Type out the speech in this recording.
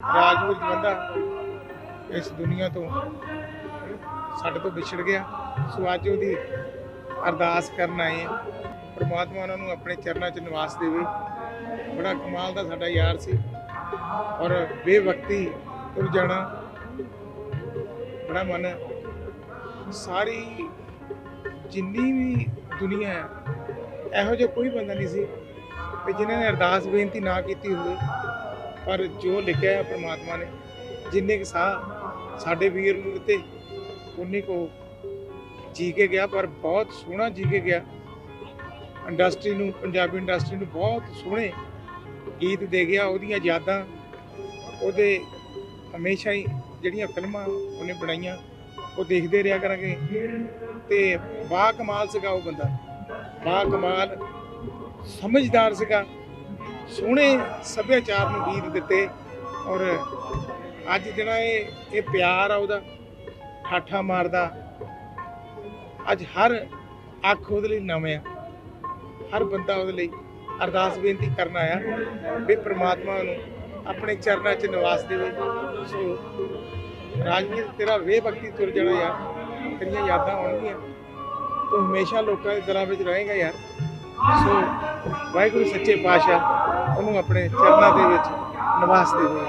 ਰਾਜਵੀਰ ਜਵੰਦਾ ਇਸ ਦੁਨੀਆ ਤੋਂ ਸਾਡੇ ਤੋਂ ਵਿਛੜ ਗਿਆ। ਸੋ ਅੱਜ ਉਹਦੀ ਅਰਦਾਸ ਕਰਨ ਆਏ ਆ ਪ੍ਰਮਾਤਮਾ ਉਹਨਾਂ ਨੂੰ ਆਪਣੇ ਚਰਨਾਂ 'ਚ ਨਿਵਾਸ ਦੇਵੇ। ਬੜਾ ਕਮਾਲ ਦਾ ਸਾਡਾ ਯਾਰ ਸੀ। ਔਰ ਬੇਵਕਤੀ ਤੁਰ ਜਾਣਾ ਬੜਾ ਮਨ ਸਾਰੀ ਜਿੰਨੀ ਵੀ ਦੁਨੀਆ ਹੈ, ਇਹੋ ਜਿਹਾ ਕੋਈ ਬੰਦਾ ਨਹੀਂ ਸੀ ਕਿ ਜਿਨ੍ਹਾਂ ਨੇ ਅਰਦਾਸ ਬੇਨਤੀ ਨਾ ਕੀਤੀ ਹੋਵੇ। ਪਰ ਜੋ ਲਿਖਿਆ ਹੈ ਪ੍ਰਮਾਤਮਾ ਨੇ, ਜਿੰਨੇ ਕੁ ਸਾਹ ਸਾਡੇ ਵੀਰ ਨੂੰ ਦਿੱਤੇ ਉਨੇ ਕੋ ਜੀ ਕੇ ਗਿਆ, ਪਰ ਬਹੁਤ ਸੋਹਣਾ ਜੀ ਕੇ ਗਿਆ। ਇੰਡਸਟਰੀ ਨੂੰ, ਪੰਜਾਬੀ ਇੰਡਸਟਰੀ ਨੂੰ ਬਹੁਤ ਸੋਹਣੇ ਗੀਤ ਦੇ ਗਿਆ, ਉਹਦੀਆਂ ਯਾਦਾਂ, ਉਹਦੇ ਹਮੇਸ਼ਾ ਹੀ ਜਿਹੜੀਆਂ ਫਿਲਮਾਂ ਉਹਨੇ ਬਣਾਈਆਂ, ਉਹ ਦੇਖਦੇ ਰਿਹਾ ਕਰਾਂਗੇ। ਤੇ ਬਾ ਕਮਾਲ ਸੀਗਾ ਉਹ ਬੰਦਾ। ਬਾ ਕਮਾਲ ਸਮਝਦਾਰ ਸੀਗਾ। ਸੋਹਣੇ ਸੱਭਿਆਚਾਰ ਨੂੰ ਗੀਤ ਦਿੱਤੇ ਔਰ ਅੱਜ ਜਿਹੜਾ ਇਹ ਇਹ ਪਿਆਰ ਆ ਉਹਦਾ, ਠਾਠਾ ਮਾਰਦਾ, ਅੱਜ ਹਰ ਅੱਖ ਉਹਦੇ ਲਈ ਨਵੇਂ ਆ। ਹਰ ਬੰਦਾ ਉਹਦੇ ਲਈ ਅਰਦਾਸ ਬੇਨਤੀ ਕਰਨ ਆਇਆ ਵੀ ਪ੍ਰਮਾਤਮਾ ਨੂੰ ਆਪਣੇ ਚਰਨਾਂ 'ਚ ਨਿਵਾਸ ਦੇਵੇ। ਸੋ ਰਾਜਵੀਰ, ਤੇਰਾ ਵੇ ਭਗਤੀ ਤੁਰ ਜਾਣਾ ਯਾਰ, ਤੇਰੀਆਂ ਯਾਦਾਂ ਆਉਣਗੀਆਂ। ਤੂੰ ਹਮੇਸ਼ਾ ਲੋਕਾਂ ਦੇ ਦਿਲਾਂ ਵਿੱਚ ਰਹੇਗਾ ਯਾਰ। ਸੋ ਵਾਹਿਗੁਰੂ ਸੱਚੇ ਪਾਤਸ਼ਾਹ ਉਹਨੂੰ ਆਪਣੇ ਚਰਨਾਂ ਦੇ ਵਿੱਚ ਨਿਵਾਸ ਦੇਵੇ